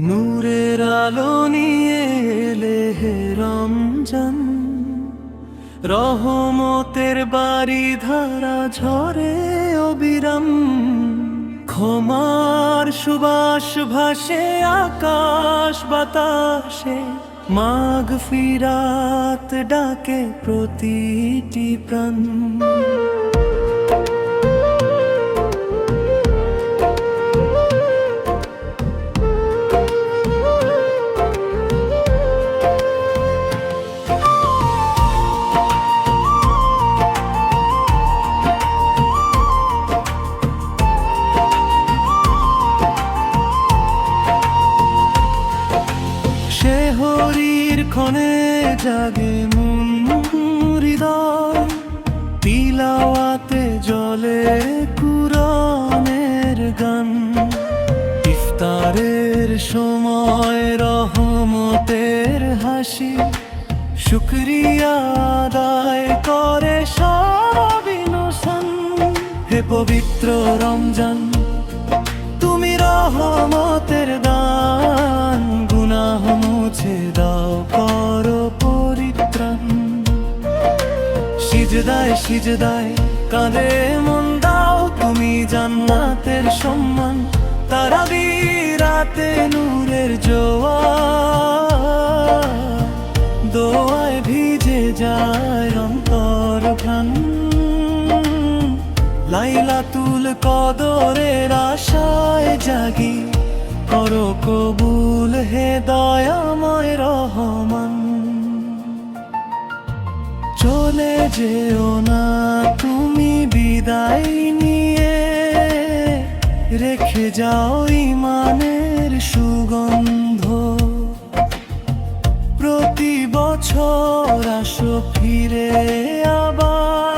নূরের আলো নিয়ে এলে হে রমজান। রহমতের বাড়ি ধারা ঝরে অবিরাম। ক্ষমার সুবাস ভাসে আকাশ বাতাসে। মাঘ ফিরাত ডাকে প্রতিটি প্রাণ। ক্ষণে জাগে মন, হৃদয়। তিলাওয়াতে জলে কুরনের গান। ইফতারের সময় রহমতের হাসি। শুক্রিয়া আদায় করে সব হে পবিত্র রমজান, তুমি রহমতের দান। সিজদায় কাঁদে মন, দাও তুমি জান্নাতের সম্মান। তারা রাতে নূরের জোয়ার। দোয়ায় ভিজে যায় অন্তর প্রাণ। লাইলাতুল কদরের আশায় জাগি। করো কবুল হে দয়াময় রহমান। চলে যেও না তুমি বিদায় নিয়ে। রেখে যাও ইমানের সুগন্ধ। প্রতি বছর আসো ফিরে আবার।